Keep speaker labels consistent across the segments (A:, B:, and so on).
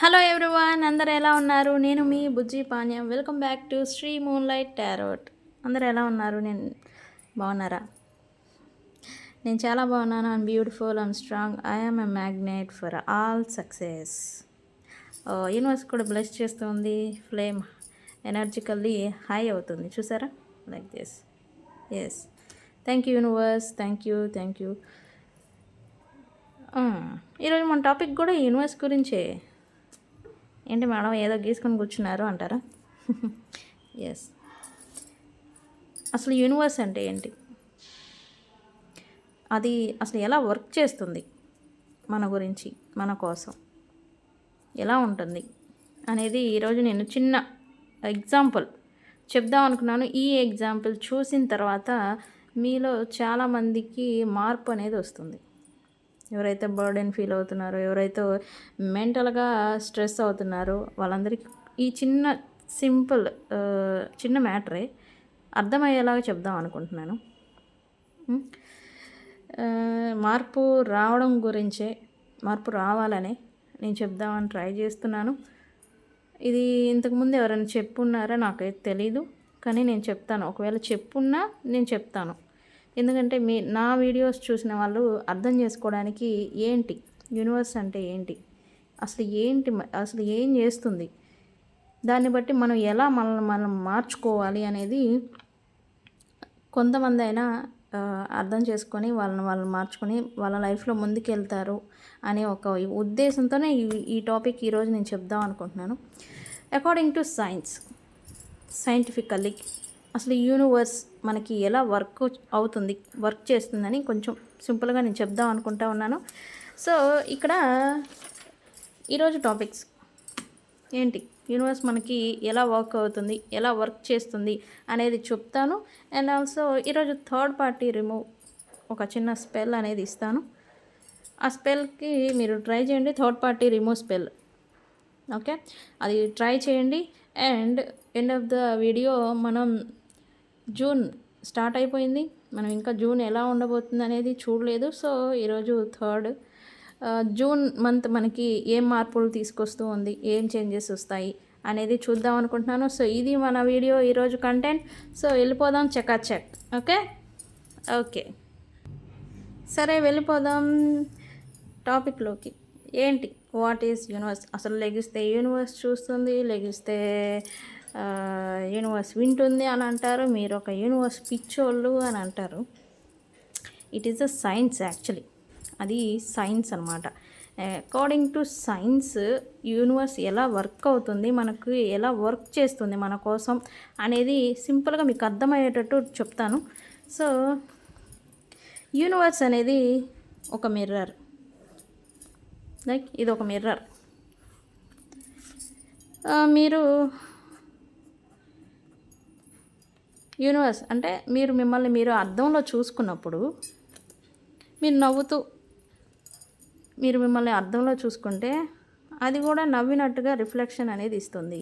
A: Hello everyone అందరు ఎలా ఉన్నారు? నేను మీ Bujji Panyam. Welcome back to Sri moon light tarot. అందరు ఎలా ఉన్నారు? నేను బాగున్నారా? నేను చాలా బాగున్నాను. I'm beautiful I'm strong I'm a magnet for all success universe కూడా బ్లెస్ చేస్తుంది. ఫ్లేమ్ ఎనర్జికల్లీ హై అవుతుంది. చూసారా? Like this yes thank you universe thank you thank you ఈరోజు మన టాపిక్ కూడా యూనివర్స్ గురించే. ఏంటి మేడం ఏదో గీసుకొని కూర్చున్నారు అంటారా? ఎస్ అసలు యూనివర్స్ అంటే ఏంటి? అది అసలు ఎలా వర్క్ చేస్తుంది మన గురించి మన కోసం? ఎలా ఉంటుంది? అనేది ఈరోజు నేను చిన్న ఎగ్జాంపుల్ చెప్దాం అనుకున్నాను. ఈ ఎగ్జాంపుల్ చూసిన తర్వాత మీలో చాలామందికి మార్పు అనేది వస్తుంది. ఎవరైతే బర్డెన్ ఫీల్ అవుతున్నారో ఎవరైతే మెంటల్గా స్ట్రెస్ అవుతున్నారో వాళ్ళందరికీ ఈ చిన్న సింపుల్ చిన్న మ్యాటరే అర్థమయ్యేలాగా చెప్దాం అనుకుంటున్నాను. మార్పు రావడం గురించే మార్పు రావాలనే నేను చెప్దామని ట్రై చేస్తున్నాను. ఇది ఇంతకుముందు ఎవరైనా చెప్పున్నారా? నాకైతే తెలీదు కానీ నేను చెప్తాను. ఒకవేళ చెప్పున్నా నేను చెప్తాను. ఎందుకంటే మీ నా వీడియోస్ చూసిన వాళ్ళు అర్థం చేసుకోవడానికి ఏంటి? యూనివర్స్ అంటే ఏంటి? అసలు ఏంటి అసలు ఏం చేస్తుంది? దాన్ని బట్టి మనం ఎలా మనల్ని మనం మార్చుకోవాలి అనేది కొంతమంది అయినా అర్థం చేసుకొని వాళ్ళని వాళ్ళని మార్చుకొని వాళ్ళ లైఫ్లో ముందుకెళ్తారు అనే ఒక ఉద్దేశంతోనే ఈ ఈ టాపిక్ ఈరోజు నేను చెప్దాం అనుకుంటున్నాను. అకార్డింగ్ టు సైన్స్ సైంటిఫికల్లీ అసలు యూనివర్స్ మనకి ఎలా వర్క్ అవుతుంది వర్క్ చేస్తుందని కొంచెం సింపుల్గా నేను చెప్దాం అనుకుంటా ఉన్నాను. సో ఇక్కడ ఈరోజు టాపిక్స్ ఏంటి? యూనివర్స్ మనకి ఎలా వర్క్ అవుతుంది ఎలా వర్క్ చేస్తుంది అనేది చెప్తాను. అండ్ ఆల్సో ఈరోజు థర్డ్ పార్టీ రిమూవ్ ఒక చిన్న స్పెల్ అనేది ఇస్తాను. ఆ స్పెల్కి మీరు ట్రై చేయండి third party remove spell okay అది ట్రై చేయండి. And end of the video మనం జూన్ స్టార్ట్ అయిపోయింది. మనం ఇంకా జూన్ ఎలా ఉండబోతుంది అనేది చూడలేదు. సో ఈరోజు థర్డ్ జూన్ మంత్ మనకి ఏం మార్పులు తీసుకొస్తూ ఉంది ఏం చేంజెస్ వస్తాయి అనేది చూద్దాం అనుకుంటున్నాను. సో ఇది మన వీడియో ఈరోజు కంటెంట్. సో వెళ్ళిపోదాం చెక్ చెక్ ఓకే? ఓకే. సరే వెళ్ళిపోదాం టాపిక్లోకి. ఏంటి? What is universe? అసలు లెగిస్తే యూనివర్స్ చూస్తుంది లెగిస్తే యూనివర్స్ వింటుంది అని అంటారు మీరు ఒక యూనివర్స్ పిచ్చోళ్ళు అని అంటారు. It is a science actually అది సైన్స్ అనమాట అకార్డింగ్ టు సైన్స్ యూనివర్స్ ఎలా వర్క్ అవుతుంది మనకు ఎలా వర్క్ చేస్తుంది మన కోసం అనేది సింపుల్గా మీకు అర్థమయ్యేటట్టు చెప్తాను. సో యూనివర్స్ అనేది ఒక మిర్రర్ లైక్ ఇది ఒక మిర్రర్ ah, మీరు యూనివర్స్. అంటే మీరు మిమ్మల్ని మీరు అర్థంలో చూసుకున్నప్పుడు మీరు నవ్వుతూ మీరు మిమ్మల్ని అర్థంలో చూసుకుంటే అది కూడా నవ్వినట్టుగా రిఫ్లెక్షన్ అనేది ఇస్తుంది.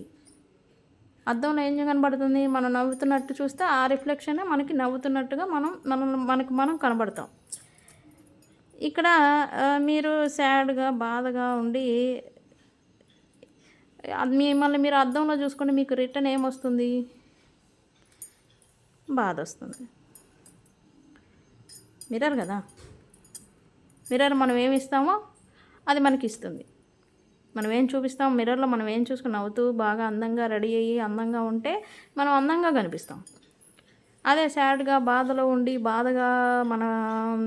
A: అర్థంలో ఏం కనబడుతుంది? మనం నవ్వుతున్నట్టు చూస్తే ఆ రిఫ్లెక్షనే మనకి నవ్వుతున్నట్టుగా మనం మనం మనకు మనం కనబడతాం. ఇక్కడ మీరు సాడ్గా బాధగా ఉండి మిమ్మల్ని మీరు అర్థంలో చూసుకుంటే మీకు రిటర్న్ ఏమొస్తుంది? బాధ వస్తుంది మిర్రర్ కదా? మిర్రర్ మనం ఏమి ఇస్తామో అది మనకి ఇస్తుంది మనం ఏం చూపిస్తాం మిర్రర్లో మనం ఏం చూసుకుని నవ్వుతూ బాగా అందంగా రెడీ అయ్యి అందంగా ఉంటే మనం అందంగా కనిపిస్తాం. అదే సాడ్గా బాధలో ఉండి బాధగా మన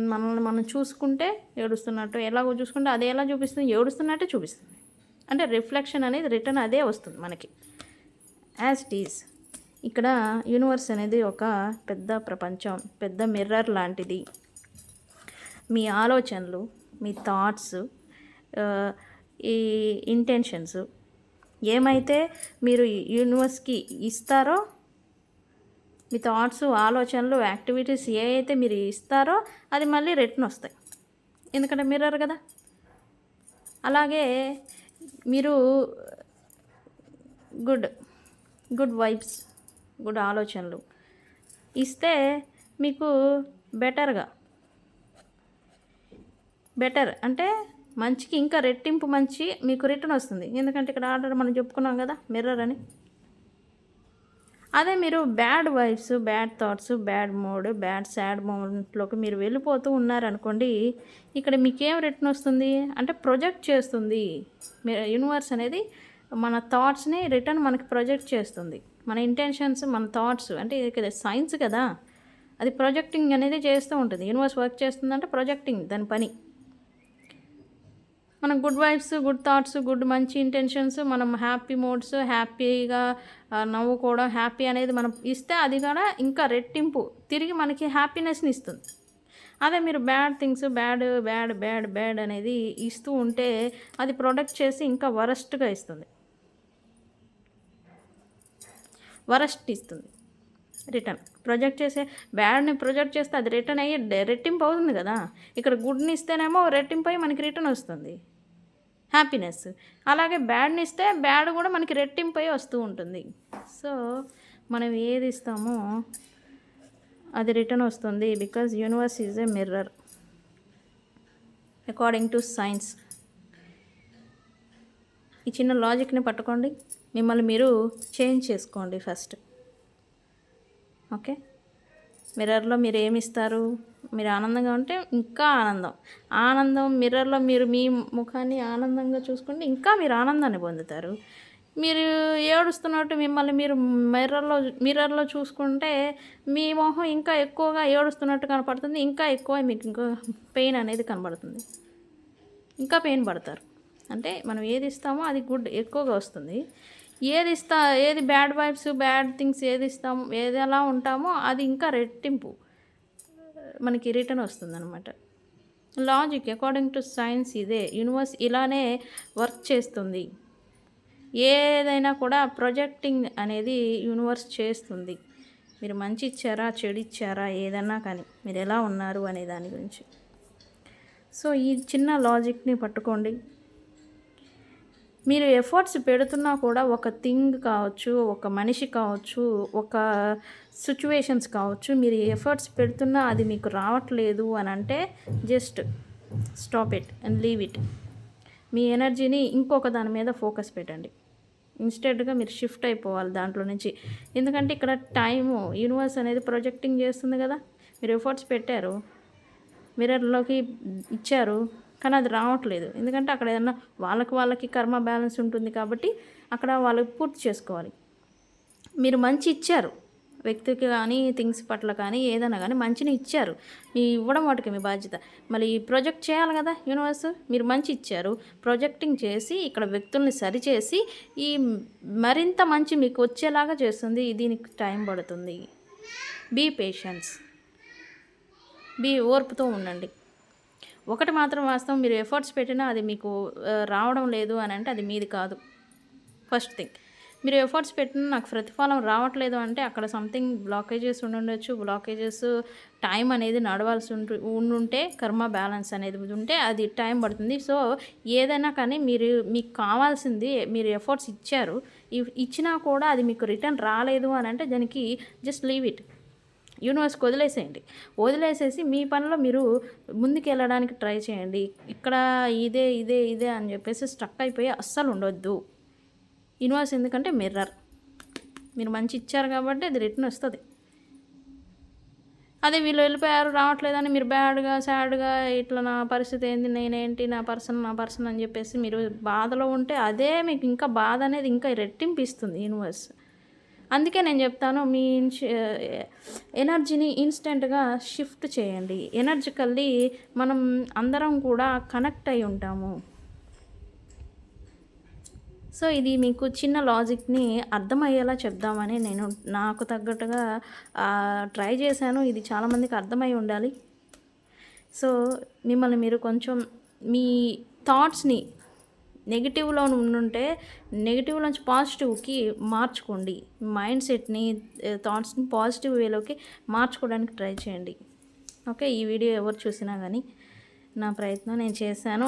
A: మనల్ని మనం చూసుకుంటే ఏడుస్తున్నట్టు ఎలాగో చూసుకుంటే అదే ఎలా చూపిస్తుంది? ఏడుస్తున్నట్టే చూపిస్తుంది. అంటే రిఫ్లెక్షన్ అనేది రిటర్న్ అదే వస్తుంది మనకి. As it is. ఇక్కడ యూనివర్స్ అనేది ఒక పెద్ద ప్రపంచం పెద్ద మిర్రర్ లాంటిది. మీ ఆలోచనలు మీ థాట్స్ ఈ ఇంటెన్షన్స్ ఏమైతే మీరు యూనివర్స్కి ఇస్తారో మీ థాట్స్ ఆలోచనలు యాక్టివిటీస్ ఏ అయితే మీరు ఇస్తారో అది మళ్ళీ రిటర్న్ వస్తాయి. ఎందుకంటే మిర్రర్ కదా. అలాగే మీరు గుడ్ గుడ్ వైబ్స్ గుడ్ ఆలోచనలు. ఇస్తే మీకు బెటర్గా. బెటర్ అంటే మంచికి ఇంకా రెట్టింపు మంచి మీకు రిటర్న్ వస్తుంది. ఎందుకంటే ఇక్కడ ఆర్డర్ మనం చెప్పుకున్నాం కదా మిర్రర్ అని. అదే మీరు bad vibes bad thoughts bad mood bad sad మూమెంట్లోకి మీరు వెళ్ళిపోతూ ఉన్నారనుకోండి ఇక్కడ మీకేం రిటర్న్ వస్తుంది? అంటే ప్రొజెక్ట్ చేస్తుంది. యూనివర్స్ అనేది మన థాట్స్ని రిటర్న్ మనకి ప్రొజెక్ట్ చేస్తుంది. మన ఇంటెన్షన్స్ మన థాట్స్ అంటే ఇది సైన్స్ కదా. అది ప్రొజెక్టింగ్ అనేది చేస్తూ ఉంటుంది. యూనివర్స్ వర్క్ చేస్తుందంటే ప్రొజెక్టింగ్ దాని పని. మనం good vibes good thoughts good మంచి ఇంటెన్షన్స్ మనం హ్యాపీ మూడ్స్ హ్యాపీగా నవ్వుకోవడం హ్యాపీ అనేది మనం ఇస్తే అది కూడా ఇంకా రెట్టింపు. తిరిగి మనకి హ్యాపీనెస్ని ఇస్తుంది. అదే మీరు bad things bad bad bad bad అనేది ఇస్తూ ఉంటే అది ప్రొడక్ట్ చేసి ఇంకా వరస్ట్గా ఇస్తుంది. వరస్ట్ ఇస్తుంది. రిటర్న్ ప్రొజెక్ట్ చేసే బ్యాడ్ని ప్రొజెక్ట్ చేస్తే అది రిటర్న్ అయ్యి రెట్టింపు అవుతుంది కదా. ఇక్కడ గుడ్ని ఇస్తేనేమో రెట్టింపు అయ్యి మనకి రిటర్న్ వస్తుంది. హ్యాపీనెస్ అలాగే బ్యాడ్ని ఇస్తే బ్యాడ్ కూడా మనకి రెట్టింపు అయ్యి వస్తూ ఉంటుంది. సో మనం ఏది ఇస్తామో అది రిటర్న్ వస్తుంది because universe is a mirror according to science ఈ చిన్న లాజిక్ని పట్టుకోండి. మిమ్మల్ని మీరు చేంజ్ చేసుకోండి ఫస్ట్. ఓకే? మిర్రర్లో మీరు ఏమి ఇస్తారు? మీరు ఆనందంగా ఉంటే ఇంకా ఆనందం. ఆనందం మిర్రర్లో మీరు మీ ముఖాన్ని ఆనందంగా చూసుకుంటే ఇంకా మీరు ఆనందాన్ని పొందుతారు. మీరు ఏడుస్తున్నట్టు మిమ్మల్ని మీరు మిర్రర్లో మిర్రర్లో చూసుకుంటే మీ మొహం ఇంకా ఎక్కువగా ఏడుస్తున్నట్టు కనపడుతుంది. ఇంకా ఎక్కువ మీకు ఇంకా పెయిన్ అనేది కనబడుతుంది. ఇంకా పెయిన్ పడతారు. అంటే మనం ఏది ఇస్తామో అది గుడ్ ఎక్కువగా వస్తుంది. ఏది ఇస్తా ఏది బ్యాడ్ వైబ్స్ బ్యాడ్ థింగ్స్ ఏది ఇస్తాం ఏది ఎలా ఉంటామో అది ఇంకా రెట్టింపు. మనకి రిటర్న్ వస్తుంది అనమాట లాజిక్ అకార్డింగ్ టు సైన్స్ ఇదే. యూనివర్స్ ఇలానే వర్క్ చేస్తుంది. ఏదైనా కూడా ప్రొజెక్టింగ్ అనేది యూనివర్స్ చేస్తుంది. మీరు మంచి ఇచ్చారా చెడు ఇచ్చారా ఏదన్నా కానీ మీరు ఎలా ఉన్నారు అనే దాని గురించి. సో ఈ చిన్న లాజిక్ని పట్టుకోండి. మీరు ఎఫర్ట్స్ పెడుతున్నా కూడా ఒక థింగ్ కావచ్చు ఒక మనిషి కావచ్చు ఒక సిచ్యువేషన్స్ కావచ్చు మీరు ఎఫర్ట్స్ పెడుతున్నా అది మీకు రావట్లేదు అని అంటే just stop it and leave it. మీ ఎనర్జీని ఇంకొక దాని మీద ఫోకస్ పెట్టండి. ఇన్స్టెడ్గా మీరు షిఫ్ట్ అయిపోవాలి దాంట్లో నుంచి. ఎందుకంటే ఇక్కడ టైము యూనివర్స్ అనేది ప్రొజెక్టింగ్ చేస్తుంది కదా. మీరు ఎఫర్ట్స్ పెట్టారు. మిర్రర్లోకి ఇచ్చారు. కానీ అది రావట్లేదు. ఎందుకంటే అక్కడ ఏదన్నా వాళ్ళకి వాళ్ళకి కర్మ బ్యాలెన్స్ ఉంటుంది కాబట్టి అక్కడ వాళ్ళు పూర్తి చేసుకోవాలి. మీరు మంచి ఇచ్చారు. వ్యక్తికి కానీ థింగ్స్ పట్ల కానీ ఏదైనా కానీ మంచిని ఇచ్చారు. మీ ఇవ్వడం వాటికి మీ బాధ్యత. మళ్ళీ ప్రొజెక్ట్ చేయాలి కదా యూనివర్స్? మీరు మంచి ఇచ్చారు. ప్రొజెక్టింగ్ చేసి ఇక్కడ వ్యక్తుల్ని సరిచేసి ఈ మరింత మంచి మీకు వచ్చేలాగా చేస్తుంది. దీనికి టైం పడుతుంది. బీ పేషెన్స్ బీ ఓర్పుతో ఉండండి. ఒకటి మాత్రం వాస్తవం మీరు ఎఫర్ట్స్ పెట్టినా అది మీకు రావడం లేదు అని అంటే అది మీది కాదు. ఫస్ట్ థింగ్ మీరు ఎఫర్ట్స్ పెట్టినా నాకు ప్రతిఫలం రావట్లేదు అంటే అక్కడ సంథింగ్ బ్లాకేజెస్ ఉండొచ్చు బ్లాకేజెస్ టైం అనేది నడవాల్సి ఉంటు ఉండుంటే కర్మ బ్యాలెన్స్ అనేది ఉంటే అది టైం పడుతుంది. సో ఏదైనా కానీ మీరు మీకు కావాల్సింది మీరు ఎఫర్ట్స్ ఇచ్చారు. ఇచ్చినా కూడా అది మీకు రిటర్న్ రాలేదు అని అంటే దానికి జస్ట్ లీవ్ ఇట్ యూనివర్స్కి వదిలేసేయండి. వదిలేసేసి మీ పనిలో మీరు ముందుకు వెళ్ళడానికి ట్రై చేయండి. ఇక్కడ ఇదే ఇదే ఇదే అని చెప్పేసి స్ట్రక్ అయిపోయి అస్సలు ఉండొద్దు. యూనివర్స్ ఎందుకంటే మిర్రర్. మీరు మంచి ఇచ్చారు కాబట్టి అది రిటర్న్ వస్తుంది. అదే వీళ్ళు వెళ్ళిపోయారు రావట్లేదని మీరు బ్యాడ్గా సాడ్గా ఇట్లా నా పరిస్థితి ఏంది నేనేంటి నా పర్సన్ నా పర్సన్ అని చెప్పేసి మీరు బాధలో ఉంటే అదే మీకు ఇంకా బాధ అనేది ఇంకా రెట్టింపు ఇస్తుంది యూనివర్స్. అందుకే నేను చెప్తాను మీ ఎనర్జీని ఇన్స్టెంట్గా షిఫ్ట్ చేయండి. ఎనర్జికల్లీ మనం అందరం కూడా కనెక్ట్ అయి ఉంటాము. సో ఇది మీకు చిన్న లాజిక్ని అర్థమయ్యేలా చెప్దామని నేను నాకు తగ్గట్టుగా ట్రై చేశాను. ఇది చాలామందికి అర్థమై ఉండాలి. సో మిమ్మల్ని మీరు కొంచెం మీ థాట్స్ని నెగిటివ్లో ఉండుంటే నెగిటివ్ నుంచి పాజిటివ్కి మార్చుకోండి. మైండ్ సెట్ని థాట్స్ని పాజిటివ్ వేలోకి మార్చుకోవడానికి ట్రై చేయండి. ఓకే ఈ వీడియో ఎవరు చూసినా కానీ నా ప్రయత్నం నేను చేశాను.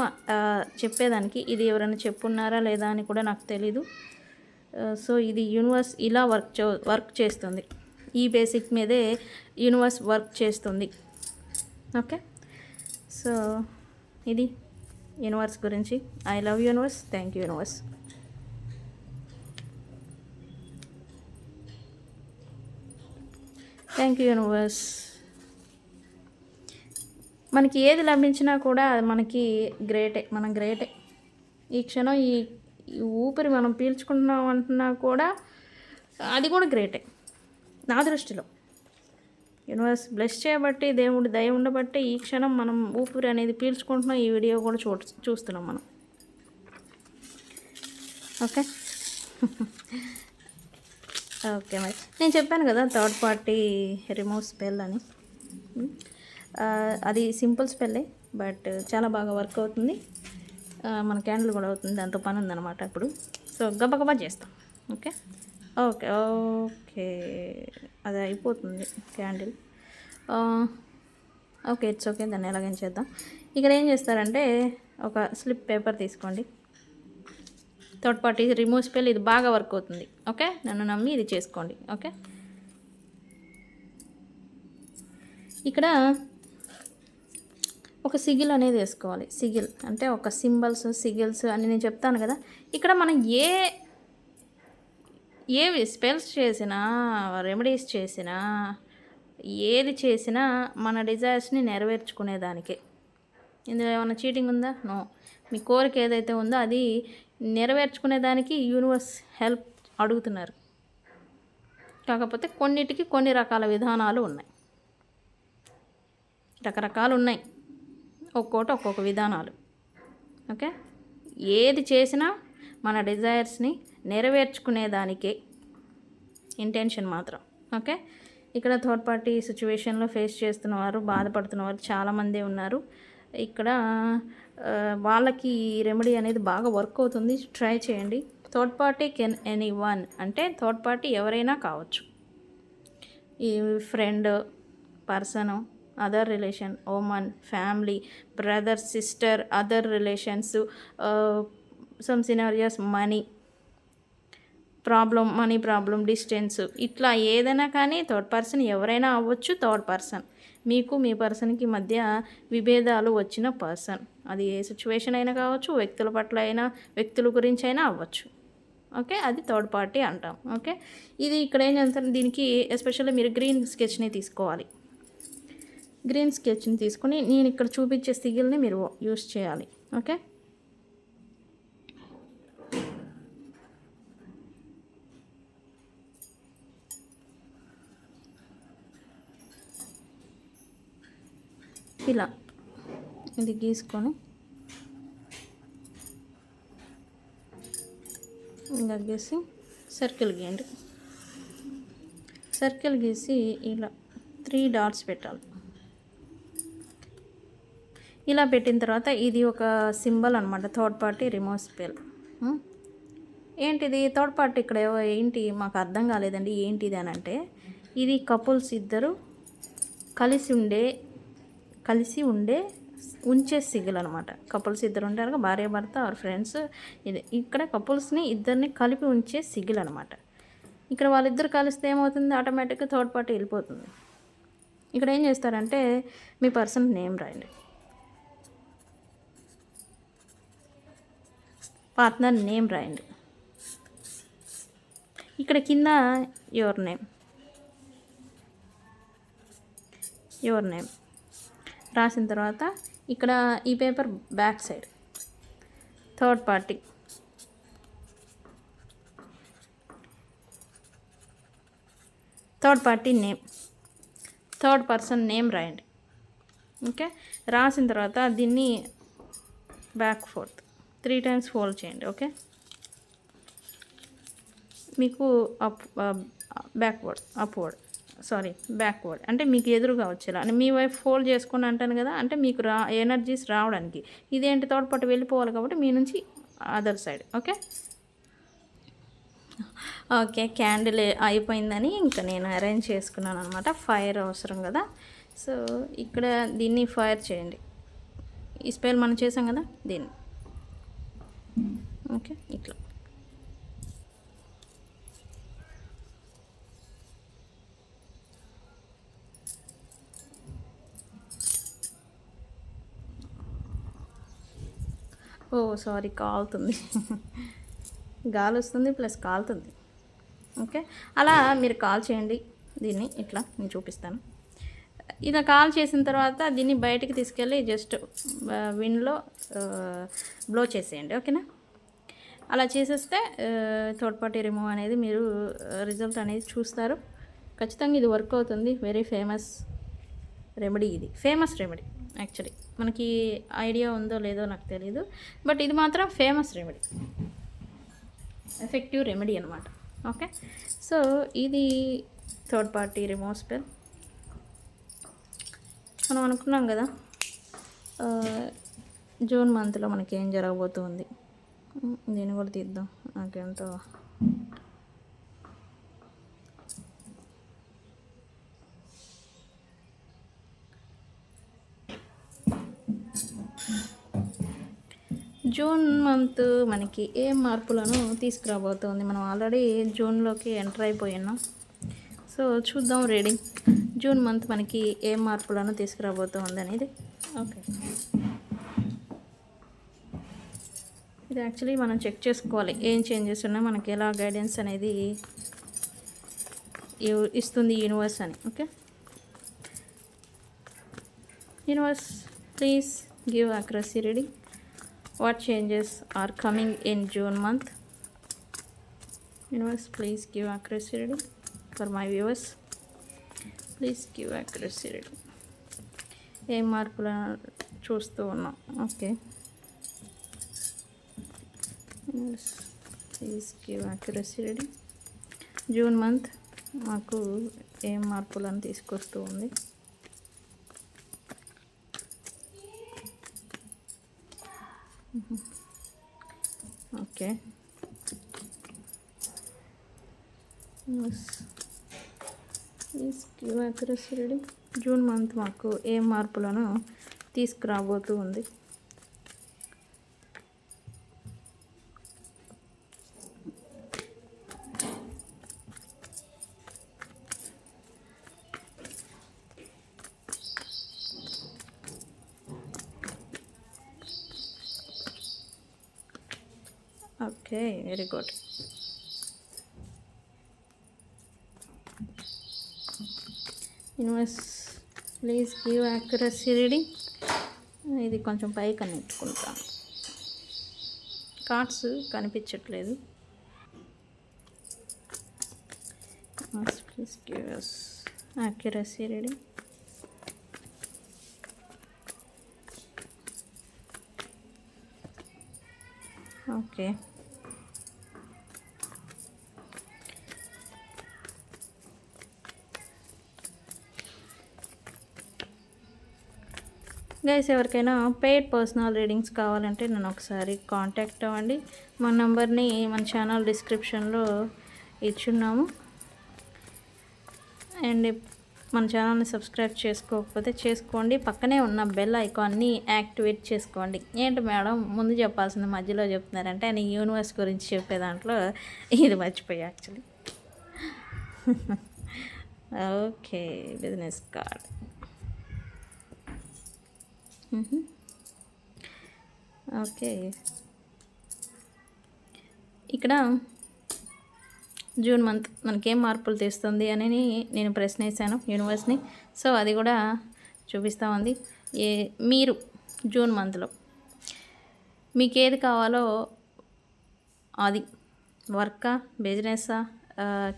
A: చెప్పేదానికి ఇది ఎవరైనా చెప్పున్నారా లేదా అని కూడా నాకు తెలీదు. సో ఇది యూనివర్స్ ఇలా వర్క్ వర్క్ చేస్తుంది. ఈ బేసిక్ మీదే యూనివర్స్ వర్క్ చేస్తుంది. ఓకే సో ఇది. యూనివర్స్ గురించి. I love universe thank you universe thank you universe మనకి ఏది లభించినా కూడా అది మనకి గ్రేటే మనం గ్రేటే ఈ క్షణం ఈ ఈ ఊపిరి మనం పీల్చుకుంటున్నాం అంటున్నా కూడా అది కూడా గ్రేటే నా దృష్టిలో. యూనివర్స్ బ్లెస్ చేయబట్టి దేవుడి దయ ఉండబట్టి ఈ క్షణం మనం ఊపిరి అనేది పీల్చుకుంటున్నాం. ఈ వీడియో కూడా చూ చూస్తున్నాం మనం. ఓకే? ఓకే మరి. నేను చెప్పాను కదా థర్డ్ పార్టీ రిమూవ్ స్పెల్ అని. అది సింపుల్ స్పెల్లే బట్ చాలా బాగా వర్క్ అవుతుంది. మన క్యాండిల్ కూడా అవుతుంది. దాంతో పని ఉందన్నమాట ఇప్పుడు సో గబగబా చేస్తాం. ఓకే? Okay okay. అది అయిపోతుంది క్యాండిల్. ఓకే ఇట్స్ ఓకే దాన్ని ఎలాగైనా చేద్దాం. ఇక్కడ ఏం చేస్తారంటే ఒక స్లిప్ పేపర్ తీసుకోండి. థర్డ్ పార్టీ రిమూవ్ స్పెల్ ఇది బాగా వర్క్ అవుతుంది. ఓకే? నన్ను నమ్మి ఇది చేసుకోండి. ఓకే? ఇక్కడ ఒక సిగిల్ అనేది వేసుకోవాలి. సిగిల్ అంటే ఒక సింబల్స్ సిగిల్స్ అని నేను చెప్తాను కదా. ఇక్కడ మనం ఏ ఏవి స్పెల్స్ చేసినా రెమెడీస్ చేసినా ఏది చేసినా మన డిజైర్స్ని నెరవేర్చుకునేదానికే. ఇందులో ఏమైనా చీటింగ్ ఉందా? నో. మీ కోరిక ఏదైతే ఉందో అది నెరవేర్చుకునేదానికి యూనివర్స్ హెల్ప్ అడుగుతున్నారు. కాకపోతే కొన్నిటికి కొన్ని రకాల విధానాలు ఉన్నాయి. రకరకాలు ఉన్నాయి. ఒక్కోటి ఒక్కొక్క విధానాలు. ఓకే? ఏది చేసినా మన డిజైర్స్ని నెరవేర్చుకునేదానికే ఇంటెన్షన్ మాత్రం. ఓకే? ఇక్కడ థర్డ్ పార్టీ సిచ్యువేషన్లో ఫేస్ చేస్తున్న వారు బాధపడుతున్న వారు చాలామంది ఉన్నారు. ఇక్కడ వాళ్ళకి రెమెడీ అనేది బాగా వర్క్ అవుతుంది. ట్రై చేయండి. Third party can anyone అంటే థర్డ్ పార్టీ ఎవరైనా కావచ్చు. ఈ friend person other relation woman family brother sister other relations some scenarios money problem money problem distance ఇట్లా ఏదైనా కానీ థర్డ్ పర్సన్ ఎవరైనా అవ్వచ్చు థర్డ్ పర్సన్ మీకు మీ పర్సన్కి మధ్య విభేదాలు వచ్చిన పర్సన్ అది ఏ సిచ్యువేషన్ అయినా కావచ్చు వ్యక్తుల పట్ల అయినా వ్యక్తుల గురించి అయినా అవ్వచ్చు. ఓకే అది థర్డ్ పార్టీ అంటాం. ఓకే ఇది ఇక్కడ ఏం చేస్తారు? దీనికి ఎస్పెషల్లీ మీరు గ్రీన్ స్కెచ్ని తీసుకోవాలి. గ్రీన్ స్కెచ్ని తీసుకుని నేను ఇక్కడ చూపించే సిగిల్ని మీరు యూస్ చేయాలి. ఓకే ఇలా ఇది గీసుకొని ఇలా గీసి సర్కిల్ గీయండి. సర్కిల్ గీసి ఇలా త్రీ డాట్స్ పెట్టాలి. ఇలా పెట్టిన తర్వాత ఇది ఒక సింబల్ అనమాట థర్డ్ పార్టీ రిమోవ్ స్పెల్. ఏంటిది? థర్డ్ పార్టీ ఇక్కడ ఏంటి? మాకు అర్థం కాలేదండి ఏంటిది అని అంటే ఇది కపుల్స్ ఇద్దరు కలిసి ఉండే కలిసి ఉండే ఉంచే సిగ్గులు అనమాట కపుల్స్ ఇద్దరు ఉంటారు భార్య భర్త ఆర్ ఫ్రెండ్స్ ఇది ఇక్కడ కపుల్స్ని ఇద్దరిని కలిపి ఉంచే సిగ్గులు అనమాట ఇక్కడ వాళ్ళిద్దరు కలిస్తే ఏమవుతుంది? ఆటోమేటిక్గా థర్డ్ పార్టీ వెళ్ళిపోతుంది. ఇక్కడ ఏం చేస్తారంటే మీ పర్సన్ నేమ్ రాయండి. పార్ట్నర్ నేమ్ రాయండి. ఇక్కడ కింద యువర్ నేమ్ యువర్ నేమ్ రాసిన తర్వాత ఇక్కడ ఈ paper back side. Third party. Third party name. Third person name రాయండి. ఓకే? రాసిన తర్వాత దీన్ని back forth. Three times fold చేయండి. ఓకే? మీకు up backward upward. Sorry backward అంటే మీకు ఎదురుగా వచ్చేలా. మీ వైపు ఫోల్డ్ చేసుకుని అంటాను కదా అంటే మీకు రా ఎనర్జీస్ రావడానికి. ఇదేంటి తోడ్పాటు వెళ్ళిపోవాలి కాబట్టి మీ నుంచి other side okay okay candle అయిపోయిందని ఇంకా నేను అరేంజ్ చేసుకున్నాను అనమాట ఫైర్ అవసరం కదా. సో ఇక్కడ దీన్ని ఫైర్ చేయండి. ఈ స్పెల్ మనం చేసాం కదా దీన్ని. ఓకే ఇట్లా. ఓ సారీ కాలుతుంది. గాలి వస్తుంది ప్లస్ కాలుతుంది. ఓకే? అలా మీరు కాల్ చేయండి దీన్ని ఇట్లా నేను చూపిస్తాను. ఇలా కాల్ చేసిన తర్వాత దీన్ని బయటికి తీసుకెళ్ళి జస్ట్ విండ్లో బ్లో చేసేయండి. ఓకేనా? అలా చేసేస్తే థర్డ్ పార్టీ రిమూవ్ అనేది మీరు రిజల్ట్ అనేది చూస్తారు. ఖచ్చితంగా ఇది వర్క్ అవుతుంది. వెరీ ఫేమస్ రెమెడీ ఇది. Famous remedy. యాక్చువల్లీ మనకి ఐడియా ఉందో లేదో నాకు తెలియదు బట్ ఇది మాత్రం ఫేమస్ రెమెడీ. ఎఫెక్టివ్ రెమెడీ అనమాట ఓకే? సో ఇది థర్డ్ పార్టీ రిమూవ్ స్పెల్. మనం అనుకున్నాం కదా జూన్ మంత్లో మనకి ఏం జరగబోతుంది దీన్ని కూడా తీద్దాం. నాకెంతో జూన్ మంత్ మనకి ఏ మార్పులను తీసుకురాబోతోంది? మనం ఆల్రెడీ జూన్లోకి ఎంటర్ అయిపోయినాం. సో చూద్దాం రీడింగ్ జూన్ మంత్ మనకి ఏ మార్పులను తీసుకురాబోతోంది అనేది. ఓకే. ఇది యాక్చువల్లీ మనం చెక్ చేసుకోవాలి. ఏం చేంజెస్ ఉన్నా మనకి ఎలా గైడెన్స్ అనేది ఇస్తుంది యూనివర్స్ అని. Okay universe please give accuracy reading what changes are coming in June month. Universe, please give accuracy reading for my viewers. Please give accuracy reading. ఏ మార్పుల చూస్తూ ఉన్నాం okay please give accuracy ready June month మాకు ఏ మార్పులను తీసుకొస్తూ ఉంది okay please give accuracy reading June month మాకు ఏ మార్పులను తీసుకురాబోతూ ఉంది. Very good. Universe please give accuracy reading. ఇది కొంచెం పైకి అని కార్డ్స్ కనిపించట్లేదు. Please give us accuracy reading. Okay. Guys ఎవరికైనా పెయిడ్ పర్సనల్ రీడింగ్స్ కావాలంటే నన్ను ఒకసారి కాంటాక్ట్ అవ్వండి. మా నంబర్ని మన ఛానల్ డిస్క్రిప్షన్లో ఇచ్చున్నాము. అండ్ మన ఛానల్ని సబ్స్క్రైబ్ చేసుకోకపోతే చేసుకోండి. పక్కనే ఉన్న బెల్ ఐకాన్ని యాక్టివేట్ చేసుకోండి. ఏంటి మేడం? ముందు చెప్పాల్సింది మధ్యలో చెప్తున్నారంటే ఆయన యూనివర్స్ గురించి చెప్పే దాంట్లో ఇది మర్చిపోయా actually okay business card Mm-hmm. Okay ఇక్కడ జూన్ మంత్ మనకేం మార్పులు తెస్తుంది అని నేను ప్రశ్న వేసాను యూనివర్స్ని. సో అది కూడా చూపిస్తూ ఉంది. ఏ మీరు జూన్ మంత్లో మీకు ఏది కావాలో అది వర్కా బిజినెస్సా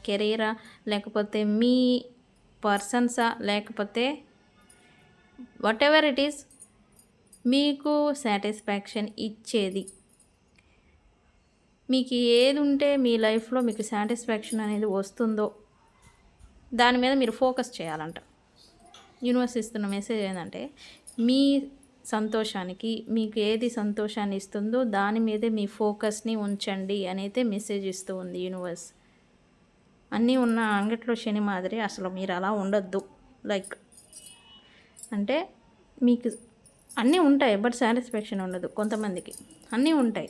A: కెరీరా లేకపోతే మీ పర్సన్సా లేకపోతే వాట్ ఎవర్ ఇట్ ఈస్ మీకు సాటిస్ఫాక్షన్ ఇచ్చేది. మీకు ఏది ఉంటే మీ లైఫ్లో మీకు సాటిస్ఫాక్షన్ అనేది వస్తుందో దాని మీద మీరు ఫోకస్ చేయాలంట. యూనివర్స్ ఇస్తున్న మెసేజ్ ఏంటంటే మీ సంతోషానికి మీకు ఏది సంతోషాన్ని ఇస్తుందో దాని మీదే మీ ఫోకస్ని ఉంచండి అనేది మెసేజ్ ఇస్తూ ఉంది యూనివర్స్. అన్నీ ఉన్న అంగట్లో శని మాదిరి అసలు మీరు అలా ఉండొద్దు. లైక్ అంటే మీకు అన్నీ ఉంటాయి బట్ సాటిస్ఫాక్షన్ ఉండదు కొంతమందికి. అన్నీ ఉంటాయి.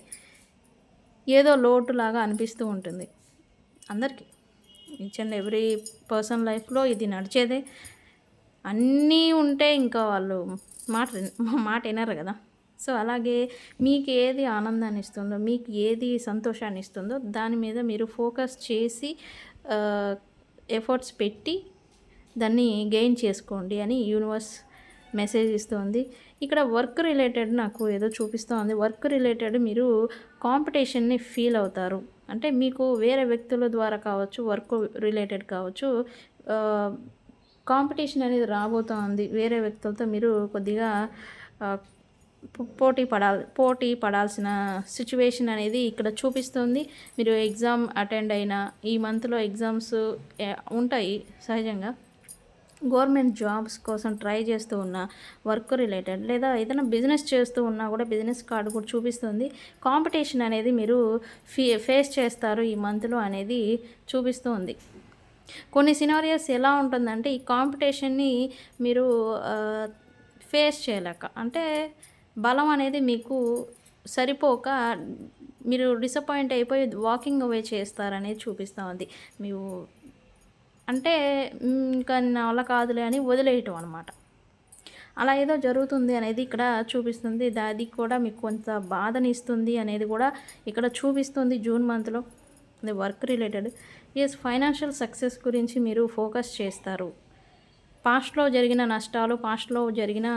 A: ఏదో లోటులాగా అనిపిస్తూ ఉంటుంది అందరికీ. ఈచ్ అండ్ ఎవ్రీ పర్సన్ లైఫ్లో ఇది నడిచేదే. అన్నీ ఉంటే ఇంకా వాళ్ళు మాట మాట వినరు కదా. సో అలాగే మీకు ఏది ఆనందాన్ని ఇస్తుందో మీకు ఏది సంతోషాన్ని ఇస్తుందో దాని మీద మీరు ఫోకస్ చేసి ఎఫర్ట్స్ పెట్టి దాన్ని గెయిన్ చేసుకోండి అని యూనివర్స్ మెసేజ్ ఇస్తుంది. ఇక్కడ వర్క్ రిలేటెడ్ నాకు ఏదో చూపిస్తోంది. వర్క్ రిలేటెడ్ మీరు కాంపిటీషన్ని ఫీల్ అవుతారు. అంటే మీకు వేరే వ్యక్తుల ద్వారా కావచ్చు వర్క్ రిలేటెడ్ కావచ్చు కాంపిటీషన్ అనేది రాబోతోంది. వేరే వ్యక్తులతో మీరు కొద్దిగా పోటీ పడాలి పోటీ పడాల్సిన సిచ్యువేషన్ అనేది ఇక్కడ చూపిస్తుంది. మీరు ఎగ్జామ్ అటెండ్ అయిన ఈ మంత్లో ఎగ్జామ్స్ ఉంటాయి సహజంగా. గవర్నమెంట్ జాబ్స్ కోసం ట్రై చేస్తూ ఉన్న వర్క్ రిలేటెడ్ లేదా ఏదైనా బిజినెస్ చేస్తూ ఉన్నా కూడా బిజినెస్ కార్డు కూడా చూపిస్తుంది. కాంపిటీషన్ అనేది మీరు ఫీ ఫేస్ చేస్తారు ఈ మంత్లో అనేది చూపిస్తూ ఉంది కొన్ని సినారియోస్ ఎలా ఉంటుందంటే ఈ కాంపిటీషన్ని మీరు ఫేస్ చేయలేక అంటే బలం అనేది మీకు సరిపోక మీరు డిసప్పాయింట్ అయిపోయి వాకింగ్ అవే చేస్తారనేది చూపిస్తూ ఉంది మీరు అంటే ఇంకా నా వల్ల కాదులే అని వదిలేయటం అనమాట అలా ఏదో జరుగుతుంది అనేది ఇక్కడ చూపిస్తుంది. అది కూడా మీకు కొంత బాధని ఇస్తుంది అనేది కూడా ఇక్కడ చూపిస్తుంది జూన్ మంత్లో. అది work related. Yes financial success గురించి మీరు ఫోకస్ చేస్తారు. పాస్ట్లో జరిగిన నష్టాలు పాస్ట్లో జరిగిన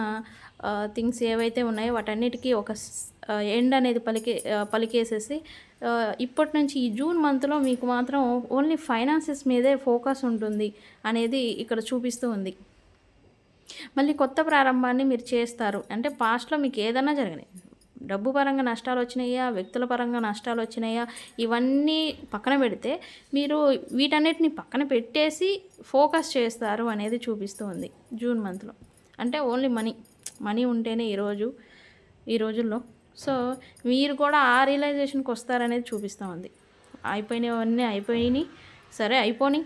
A: థింగ్స్ ఏవైతే ఉన్నాయో వాటన్నిటికీ ఒక ఎండ్ అనేది పలికే పలికేసేసి ఇప్పటి నుంచి ఈ జూన్ మంత్లో మీకు మాత్రం ఓన్లీ ఫైనాన్సెస్ మీదే ఫోకస్ ఉంటుంది అనేది ఇక్కడ చూపిస్తూ ఉంది. మళ్ళీ కొత్త ప్రారంభాన్ని మీరు చేస్తారు. అంటే పాస్ట్లో మీకు ఏదైనా జరిగినాయి డబ్బు పరంగా నష్టాలు వచ్చినాయా వ్యక్తుల పరంగా నష్టాలు వచ్చినాయా ఇవన్నీ పక్కన పెడితే మీరు వీటన్నిటిని పక్కన పెట్టేసి ఫోకస్ చేస్తారు అనేది చూపిస్తూ ఉంది జూన్ మంత్లో. అంటే ఓన్లీ మనీ మనీ ఉంటేనే ఈరోజు ఈ రోజుల్లో సో మీరు కూడా ఆ రియలైజేషన్కి వస్తారనేది చూపిస్తూ ఉంది. అయిపోయినవన్నీ అయిపోయినాయి. సరే అయిపోని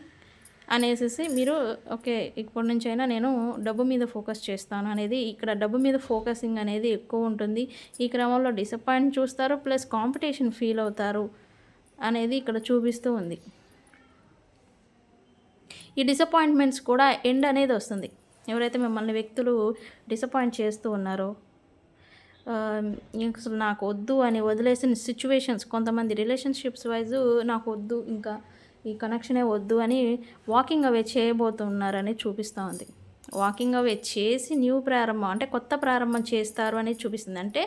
A: అనేసి మీరు ఓకే ఇప్పటి నుంచి అయినా నేను డబ్బు మీద ఫోకస్ చేస్తాను అనేది ఇక్కడ డబ్బు మీద ఫోకసింగ్ అనేది ఎక్కువ ఉంటుంది. ఈ క్రమంలో డిసప్పాయింట్ చూస్తారు ప్లస్ కాంపిటీషన్ ఫీల్ అవుతారు అనేది ఇక్కడ చూపిస్తూ ఉంది. ఈ డిసప్పాయింట్మెంట్స్ కూడా ఎండ్ అనేది వస్తుంది. ఎవరైతే మిమ్మల్ని వ్యక్తులు డిసప్పాయింట్ చేస్తూ ఉన్నారో అసలు నాకు వద్దు అని వదిలేసిన సిచ్యువేషన్స్ కొంతమంది రిలేషన్షిప్స్ వైజ్ నాకు వద్దు ఇంకా ఈ కనెక్షనే వద్దు అని వాకింగ్ అవే చేయబోతున్నారని చూపిస్తూ ఉంది. వాకింగ్ అవే చేసి న్యూ ప్రారంభం అంటే కొత్త ప్రారంభం చేస్తారు అని చూపిస్తుంది. అంటే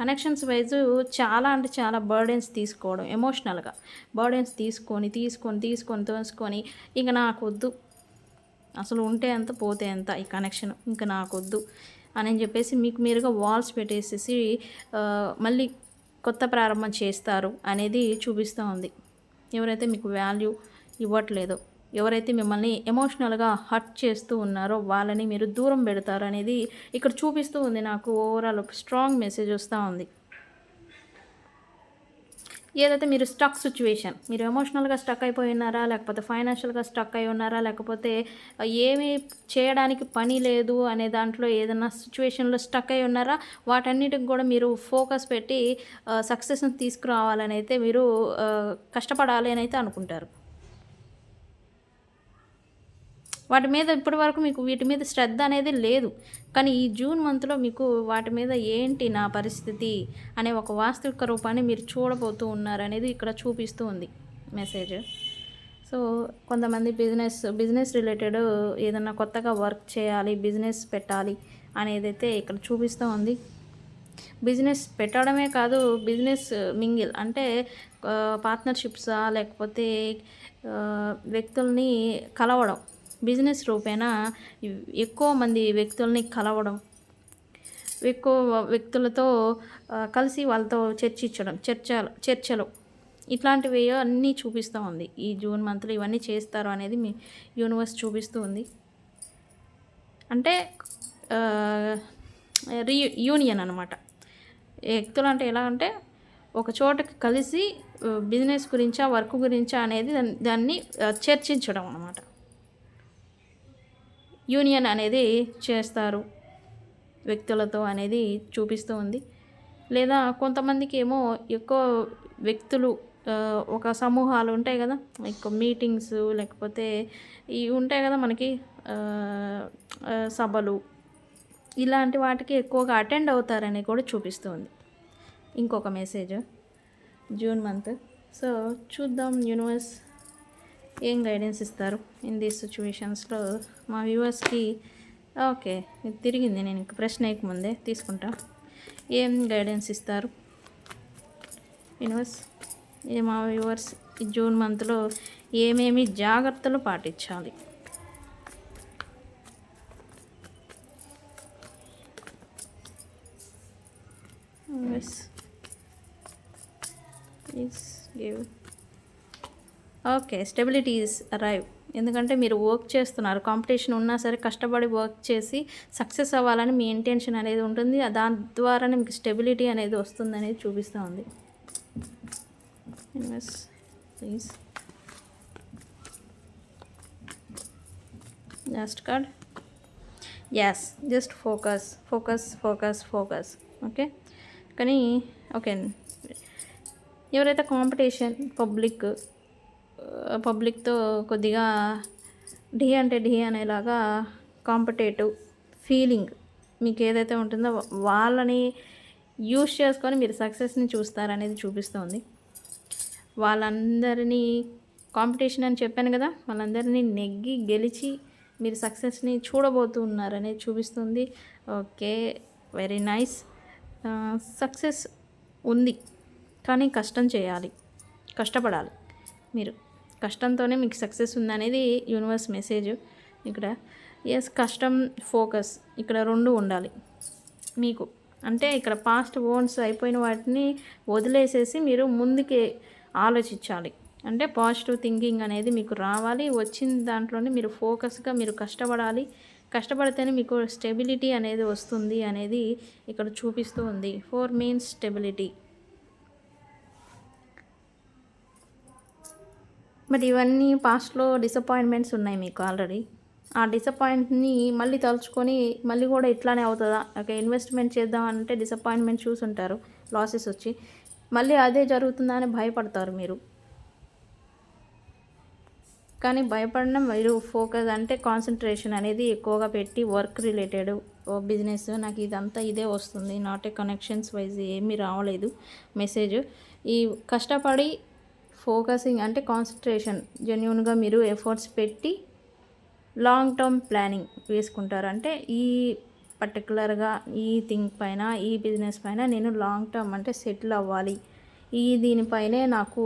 A: కనెక్షన్స్ వైజ్ చాలా అంటే చాలా బర్డెన్స్ తీసుకోవడం ఎమోషనల్గా బర్డెన్స్ తీసుకొని తీసుకొని తీసుకొని తోసుకొని ఇక నాకు వద్దు. అసలు ఉంటే ఎంత పోతే ఎంత ఈ కనెక్షన్ ఇంకా నాకు వద్దు. అని చెప్పేసి మీకు మీరుగా వాల్స్ పెట్టేసేసి మళ్ళీ కొత్త ప్రారంభం చేస్తారు అనేది చూపిస్తూ ఉంది. ఎవరైతే మీకు వాల్యూ ఇవ్వట్లేదో ఎవరైతే మిమ్మల్ని ఎమోషనల్గా హర్ట్ చేస్తూ ఉన్నారో వాళ్ళని మీరు దూరం పెడతారు అనేది ఇక్కడ చూపిస్తూ ఉంది. నాకు ఓవరాల్ స్ట్రాంగ్ మెసేజ్ వస్తూ ఉంది. ఏదైతే మీరు స్టక్ సిచ్యువేషన్ మీరు ఎమోషనల్గా స్టక్ అయిపోయి ఉన్నారా లేకపోతే ఫైనాన్షియల్గా స్టక్ అయి ఉన్నారా లేకపోతే ఏమీ చేయడానికి పని లేదు అనే దాంట్లో ఏదైనా సిచ్యువేషన్లో స్టక్ అయి ఉన్నారా వాటన్నిటికి కూడా మీరు ఫోకస్ పెట్టి సక్సెస్ని తీసుకురావాలని అయితే మీరు కష్టపడాలి అని అయితే అనుకుంటారు. వాటి మీద ఇప్పటి వరకు మీకు వీటి మీద శ్రద్ధ అనేది లేదు. కానీ ఈ జూన్ మంత్లో మీకు వాటి మీద ఏంటి నా పరిస్థితి అనే ఒక వాస్తవిక రూపాన్ని మీరు చూడబోతూ ఉన్నారు అనేది ఇక్కడ చూపిస్తూ ఉంది మెసేజ్. సో కొంతమంది బిజినెస్ బిజినెస్ రిలేటెడ్ ఏదన్నా కొత్తగా వర్క్ చేయాలి బిజినెస్ పెట్టాలి అనేది అయితే ఇక్కడ చూపిస్తూ ఉంది. బిజినెస్ పెట్టడమే కాదు బిజినెస్ మింగిల్ అంటే పార్ట్నర్షిప్సా లేకపోతే వ్యక్తుల్ని కలవడం. బిజినెస్ రూపేణా ఎక్కువ మంది వ్యక్తుల్ని కలవడం ఎక్కువ వ్యక్తులతో కలిసి వాళ్ళతో చర్చించడం చర్చ చర్చలు. ఇట్లాంటివి అన్నీ చూపిస్తూ ఉంది. ఈ జూన్ మంత్లో ఇవన్నీ చేస్తారు అనేది మీ యూనివర్స్ చూపిస్తూ ఉంది. అంటే రీ యూనియన్ అనమాట వ్యక్తులు అంటే ఎలా అంటే ఒక చోటకి కలిసి బిజినెస్ గురించా వర్క్ గురించా అనేది దాన్ని- చర్చించడం అనమాట యూనియన్ అనేది చేస్తారు. వ్యక్తులతో అనేది చూపిస్తూ ఉంది. లేదా కొంతమందికి ఏమో ఎక్కువ వ్యక్తులు ఒక సమూహాలు ఉంటాయి కదా. ఎక్కువ మీటింగ్స్ లేకపోతే ఇవి ఉంటాయి కదా మనకి సభలు. ఇలాంటి వాటికి ఎక్కువగా అటెండ్ అవుతారని కూడా చూపిస్తుంది ఇంకొక మెసేజ్ జూన్ మంత్. సో చూద్దాం యూనివర్స్ ఏం గైడెన్స్ ఇస్తారు ఇన్ దీస్ సిచ్యువేషన్స్లో మా వ్యూవర్స్కి ఓకే ఇది తిరిగింది నేను ఇంక ప్రశ్న ముందే తీసుకుంటా. ఏం గైడెన్స్ ఇస్తారు? యూనివర్స్ ఇది మా వ్యూవర్స్ ఈ జూన్ మంత్లో ఏమేమి జాగ్రత్తలు పాటించాలి? Yes, give. Okay stability is arrive ఎందుకంటే మీరు వర్క్ చేస్తున్నారు కాంపిటీషన్ ఉన్నా సరే కష్టపడి వర్క్ చేసి సక్సెస్ అవ్వాలని మీ ఇంటెన్షన్ అనేది ఉంటుంది. దాని ద్వారానే మీకు స్టెబిలిటీ అనేది వస్తుంది అనేది చూపిస్తూ ఉంది yes please just card yes just focus focus focus focus okay కానీ ఓకే ఎవరైతే కాంపిటీషన్ పబ్లిక్ పబ్లిక్తో కొద్దిగా ఢీ అంటే ఢీ అనేలాగా కాంపిటేటివ్ ఫీలింగ్ మీకు ఏదైతే ఉంటుందో వాళ్ళని యూస్ చేసుకొని మీరు సక్సెస్ని చూస్తారనేది చూపిస్తుంది. వాళ్ళందరినీ కాంపిటీషన్ అని చెప్పాను కదా వాళ్ళందరినీ నెగ్గి గెలిచి మీరు సక్సెస్ని చూడబోతున్నారనేది చూపిస్తుంది. Okay very nice. సక్సెస్ ఉంది కానీ కష్టం చేయాలి కష్టపడాలి మీరు. కష్టంతోనే మీకు సక్సెస్ ఉందనేది యూనివర్స్ మెసేజ్ ఇక్కడ. ఎస్ కష్టం ఫోకస్ ఇక్కడ రెండు ఉండాలి మీకు. అంటే ఇక్కడ పాస్ట్ ఓన్స్ అయిపోయిన వాటిని వదిలేసేసి మీరు ముందుకే ఆలోచించాలి. అంటే పాజిటివ్ థింకింగ్ అనేది మీకు రావాలి వచ్చిన దాంట్లోనే మీరు ఫోకస్గా మీరు కష్టపడాలి. కష్టపడితేనే మీకు స్టెబిలిటీ అనేది వస్తుంది అనేది ఇక్కడ చూపిస్తూ ఉంది. ఫోర్ మెయిన్ స్టెబిలిటీ మరి ఇవన్నీ పాస్ట్లో డిసప్పాయింట్మెంట్స్ ఉన్నాయి మీకు ఆల్రెడీ ఆ డిసప్పాయింట్ని మళ్ళీ తలుచుకొని మళ్ళీ కూడా ఇట్లానే అవుతుందా? ఓకే ఇన్వెస్ట్మెంట్ చేద్దామంటే డిసప్పాయింట్మెంట్ చూసుంటారు లాసెస్ వచ్చి. మళ్ళీ అదే జరుగుతుందా అని భయపడతారు మీరు. కానీ భయపడడం మీరు ఫోకస్ అంటే కాన్సన్ట్రేషన్ అనేది ఎక్కువగా పెట్టి వర్క్ రిలేటెడ్ బిజినెస్ నాకు ఇదంతా ఇదే వస్తుంది. నాట్ ఏ కనెక్షన్స్ వైజ్ ఏమీ రావలేదు. మెసేజ్ ఈ కష్టపడి ఫోకసింగ్ అంటే కాన్సన్ట్రేషన్. జెన్యున్గా మీరు ఎఫర్ట్స్ పెట్టి లాంగ్ టర్మ్ ప్లానింగ్ వేసుకుంటారు. అంటే ఈ పర్టికులర్గా ఈ థింగ్ పైన ఈ బిజినెస్ పైన నేను లాంగ్ టర్మ్ అంటే సెటిల్ అవ్వాలి. ఈ దీనిపైనే నాకు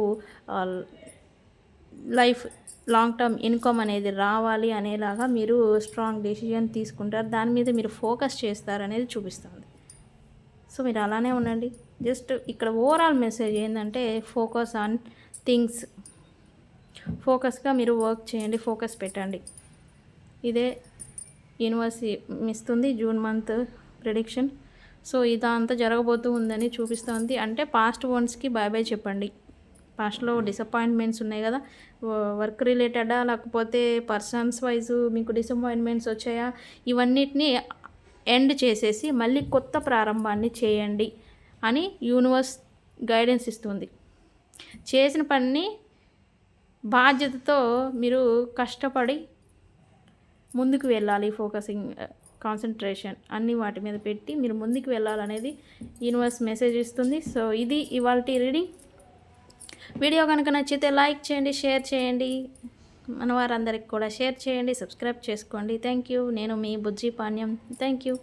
A: లైఫ్ లాంగ్ టర్మ్ ఇన్కమ్ అనేది రావాలి అనేలాగా మీరు స్ట్రాంగ్ డెసిజన్ తీసుకుంటారు. దాని మీద మీరు ఫోకస్ చేస్తారు అనేది చూపిస్తుంది. సో మీరు అలానే ఉండండి. జస్ట్ ఇక్కడ ఓవరాల్ మెసేజ్ ఏంటంటే ఫోకస్ ఆన్ థింగ్స్. ఫోకస్గా మీరు వర్క్ చేయండి ఫోకస్ పెట్టండి. ఇదే యూనివర్స్ ఇస్తుంది జూన్ మంత్ ప్రిడిక్షన్. సో ఇదంతా జరగబోతూ ఉందని చూపిస్తుంది. అంటే పాస్ట్ వన్స్కి బాయ్ బాయ్ చెప్పండి. పాస్ట్లో డిసప్పాయింట్మెంట్స్ ఉన్నాయి కదా. వర్క్ రిలేటెడా లేకపోతే పర్సన్స్ వైజ్ మీకు డిసప్పాయింట్మెంట్స్ వచ్చాయా? ఇవన్నిటిని ఎండ్ చేసేసి మళ్ళీ కొత్త ప్రారంభాన్ని చేయండి అని యూనివర్స్ గైడెన్స్ ఇస్తుంది. చేసిన పనిని బాధ్యతతో మీరు కష్టపడి ముందుకు వెళ్ళాలి ఫోకసింగ్ కాన్సన్ట్రేషన్ అన్ని వాటి మీద పెట్టి మీరు ముందుకు వెళ్ళాలనేది యూనివర్స్ మెసేజ్ ఇస్తుంది. సో ఇది ఇవాళ రీడింగ్. వీడియో కనుక నచ్చితే లైక్ చేయండి షేర్ చేయండి. మన వారందరికి కూడా షేర్ చేయండి సబ్స్క్రైబ్ చేసుకోండి. Thank you. నేను మీ బుజ్జి పాణ్యం. Thank you.